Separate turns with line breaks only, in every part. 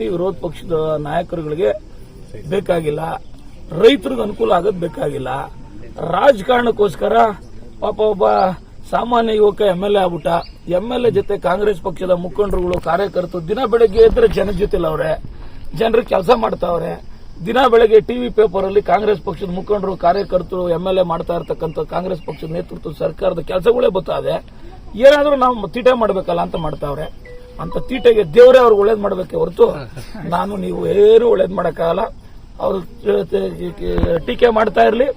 ವಿರೋಧ ಪಕ್ಷದ ನಾಯಕರುಗಳಿಗೆ ಬೇಕಾಗಿಲ್ಲ, ರೈತರಿಗೆ ಅನುಕೂಲ ಆಗೋದು ಬೇಕಾಗಿಲ್ಲ. ರಾಜಕಾರಣಕ್ಕೋಸ್ಕರ ಪಾಪ ಒಬ್ಬ ಸಾಮಾನ್ಯ ಯುವಕ ಎಂ ಎಲ್ ಎ ಆಗ್ಬಿಟ್ಟ. ಎಂ ಎಲ್ ಎ ಜೊತೆ ಕಾಂಗ್ರೆಸ್ ಪಕ್ಷದ ಮುಖಂಡರುಗಳು, ಕಾರ್ಯಕರ್ತರು ದಿನ ಬೆಳಗ್ಗೆ ಎದ್ರೆ ಜನ ಜೊತೆ ಅವ್ರೆ. ಜನರು ಕೆಲಸ ಮಾಡ್ತಾವ್ರೆ. ದಿನ ಬೆಳಗ್ಗೆ ಟಿವಿ ಪೇಪರ್ ಅಲ್ಲಿ ಕಾಂಗ್ರೆಸ್ ಪಕ್ಷದ ಮುಖಂಡರು, ಕಾರ್ಯಕರ್ತರು ಎಂ ಎಲ್ ಎ ಮಾಡ್ತಾ ಇರ್ತಕ್ಕಂಥ ಕಾಂಗ್ರೆಸ್ ಪಕ್ಷದ ನೇತೃತ್ವ ಸರ್ಕಾರದ ಕೆಲಸಗಳೇ ಬರ್ತದೆ ಏನಾದರೂ ನಾವು ತೀಟೆ ಮಾಡಬೇಕಲ್ಲ ಅಂತ ಮಾಡ್ತಾವ್ರೆ. ಅಂತ ತೀಟೆಗೆ ದೇವರೇ ಅವ್ರಿಗೆ ಒಳ್ಳೇದ್ ಮಾಡಬೇಕೆ ಹೊರತು ನಾನು ನೀವು ಏನು ಒಳ್ಳೇದ್ ಮಾಡಕ್ಕಾಗಲ್ಲ. ಅವ್ರು ಟೀಕೆ ಮಾಡ್ತಾ ಇರಲಿ.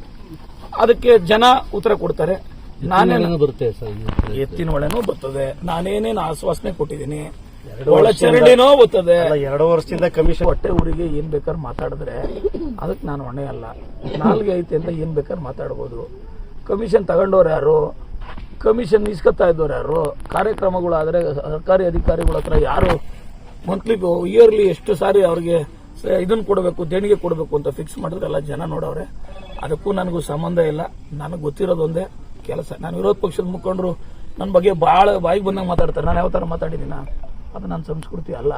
ಅದಕ್ಕೆ ಜನ ಉತ್ತರ ಕೊಡ್ತಾರೆ. ನಾನೇನು
ಬರುತ್ತೆ ಸರ್
ಎತ್ತಿನ ಒಳೆನೂ ಬರ್ತದೆ. ನಾನೇನೇನು ಆಶ್ವಾಸನೆ ಕೊಟ್ಟಿದ್ದೀನಿ. ಒಳಚರಂಡಿನೂ ಬರ್ತದೆ.
ಎರಡು ವರ್ಷದಿಂದ ಕಮಿಷನ್
ಹೊಟ್ಟೆ ಊರಿಗೆ ಏನ್ ಬೇಕಾದ್ರೆ ಮಾತಾಡಿದ್ರೆ ಅದಕ್ಕೆ ನಾನು ಹೊಣೆ ಅಲ್ಲ. ನಾಲ್ಗೆ ಐತೆ ಅಂತ ಏನ್ ಬೇಕಾದ್ರೆ ಮಾತಾಡ್ಬೋದು. ಕಮಿಷನ್ ತಗೊಂಡವ್ರು ಯಾರು? ಕಮಿಷನ್ ಇಸ್ಕೊತಾ ಇದ್ದವ್ರು ಯಾರು? ಕಾರ್ಯಕ್ರಮಗಳಾದ್ರೆ ಸರ್ಕಾರಿ ಅಧಿಕಾರಿಗಳ ಹತ್ರ ಯಾರು ಮಂತ್ಲಿ ಇಯರ್ಲಿ ಎಷ್ಟು ಸಾರಿ ಅವ್ರಿಗೆ ಇದನ್ನು ಕೊಡಬೇಕು, ದೇಣಿಗೆ ಕೊಡಬೇಕು ಅಂತ ಫಿಕ್ಸ್ ಮಾಡಿದ್ರೆ ಎಲ್ಲ ಜನ ನೋಡವ್ರೆ. ಅದಕ್ಕೂ ನನಗೂ ಸಂಬಂಧ ಇಲ್ಲ. ನನಗೆ ಗೊತ್ತಿರೋದೊಂದೇ ಕೆಲಸ. ನಾನು ವಿರೋಧ ಪಕ್ಷದ ಮುಖಂಡರು ನನ್ನ ಬಗ್ಗೆ ಭಾಳ ಬಾಯಿಗೆ ಬಂದಂಗೆ ಮಾತಾಡ್ತಾರೆ. ನಾನು ಯಾವ ಥರ ಮಾತಾಡಿದ್ದೀನ ಅದು ನನ್ನ ಸಂಸ್ಕೃತಿ ಅಲ್ಲ.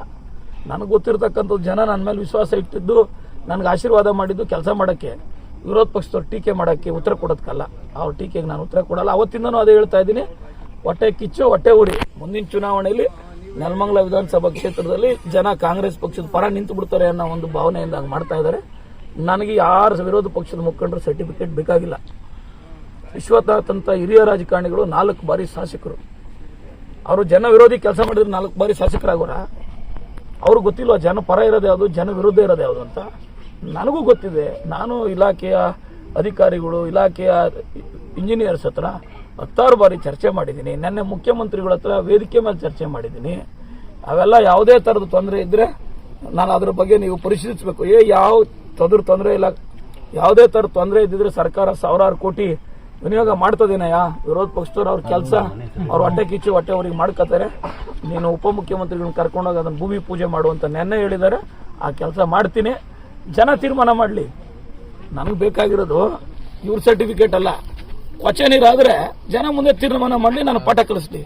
ನನಗೆ ಗೊತ್ತಿರತಕ್ಕಂಥದ್ದು ಜನ ನನ್ನ ಮೇಲೆ ವಿಶ್ವಾಸ ಇಟ್ಟಿದ್ದು, ನನಗೆ ಆಶೀರ್ವಾದ ಮಾಡಿದ್ದು ಕೆಲಸ ಮಾಡೋಕ್ಕೆ. ವಿರೋಧ ಪಕ್ಷದವ್ರು ಟೀಕೆ ಮಾಡೋಕ್ಕೆ ಉತ್ತರ ಕೊಡೋದಕ್ಕಲ್ಲ ಅವ್ರ ಟೀಕೆಗೆ ನಾನು ಉತ್ತರ ಕೊಡಲ್ಲ. ಅವತ್ತಿಂದನೂ ಅದೇ ಹೇಳ್ತಾ ಇದ್ದೀನಿ. ಹೊಟ್ಟೆ ಕಿಚ್ಚು, ಹೊಟ್ಟೆ ಉರಿ. ಮುಂದಿನ ಚುನಾವಣೆಯಲ್ಲಿ ನೆಲಮಂಗಲ ವಿಧಾನಸಭಾ ಕ್ಷೇತ್ರದಲ್ಲಿ ಜನ ಕಾಂಗ್ರೆಸ್ ಪಕ್ಷದ ಪರ ನಿಂತು ಬಿಡ್ತಾರೆ ಅನ್ನೋ ಒಂದು ಭಾವನೆಯಿಂದ ಮಾಡ್ತಾ ಇದ್ದಾರೆ. ನನಗೆ ಯಾರು ವಿರೋಧ ಪಕ್ಷದ ಮುಖಂಡರು ಸರ್ಟಿಫಿಕೇಟ್ ಬೇಕಾಗಿಲ್ಲ. ವಿಶ್ವನಾಥ್ ಹಿರಿಯ ರಾಜಕಾರಣಿಗಳು ನಾಲ್ಕು ಬಾರಿ ಶಾಸಕರು. ಅವರು ಜನ ವಿರೋಧಿ ಕೆಲಸ ಮಾಡಿದ್ರೆ ನಾಲ್ಕು ಬಾರಿ ಶಾಸಕರಾಗೋರ? ಅವ್ರಿಗೆ ಗೊತ್ತಿಲ್ಲ ಜನ ಪರ ಇರೋದು ಯಾವುದು, ಜನ ವಿರುದ್ಧ ಇರೋದು ಯಾವುದು ಅಂತ? ನನಗೂ ಗೊತ್ತಿದೆ. ನಾನು ಇಲಾಖೆಯ ಅಧಿಕಾರಿಗಳು, ಇಲಾಖೆಯ ಇಂಜಿನಿಯರ್ಸ್ ಹತ್ರ ಹತ್ತಾರು ಬಾರಿ ಚರ್ಚೆ ಮಾಡಿದ್ದೀನಿ. ನಿನ್ನೆ ಮುಖ್ಯಮಂತ್ರಿಗಳ ಹತ್ರ ವೇದಿಕೆ ಮೇಲೆ ಚರ್ಚೆ ಮಾಡಿದ್ದೀನಿ. ಅವೆಲ್ಲ ಯಾವುದೇ ಥರದ ತೊಂದರೆ ಇದ್ದರೆ ನಾನು ಅದ್ರ ಬಗ್ಗೆ ನೀವು ಪರಿಶೀಲಿಸಬೇಕು. ಏ, ಯಾವ ತೊಂದರೆ ತೊಂದರೆ ಇಲ್ಲ. ಯಾವುದೇ ಥರದ ತೊಂದರೆ ಇದ್ದಿದ್ರೆ ಸರ್ಕಾರ ಸಾವಿರಾರು ಕೋಟಿ ವಿನಿಯೋಗ ಮಾಡ್ತದೇನಯ್ಯ? ವಿರೋಧ ಪಕ್ಷದವ್ರು ಅವ್ರ ಕೆಲಸ, ಅವ್ರು ಹೊಟ್ಟೆ ಕಿಚ್ಚು, ಹೊಟ್ಟೆ ಅವ್ರಿಗೆ ಮಾಡ್ಕೋತಾರೆ. ನೀನು ಉಪಮುಖ್ಯಮಂತ್ರಿಗಳನ್ನ ಕರ್ಕೊಂಡೋಗಿ ಅದನ್ನು ಭೂಮಿ ಪೂಜೆ ಮಾಡುವಂತ ನೆನ್ನೆ ಹೇಳಿದ್ದಾರೆ. ಆ ಕೆಲಸ ಮಾಡ್ತೀನಿ. ಜನ ತೀರ್ಮಾನ ಮಾಡಲಿ. ನನಗೆ ಬೇಕಾಗಿರೋದು ಇವ್ರ ಸರ್ಟಿಫಿಕೇಟ್ ಅಲ್ಲ. ಕ್ವಚನ್ ಇರಾದರೆ ಜನ ಮುಂದೆ ತೀರ್ಮಾನ ಮಾಡಲಿ, ನಾನು ಪಾಠ ಕಲಿಸ್ಲಿ.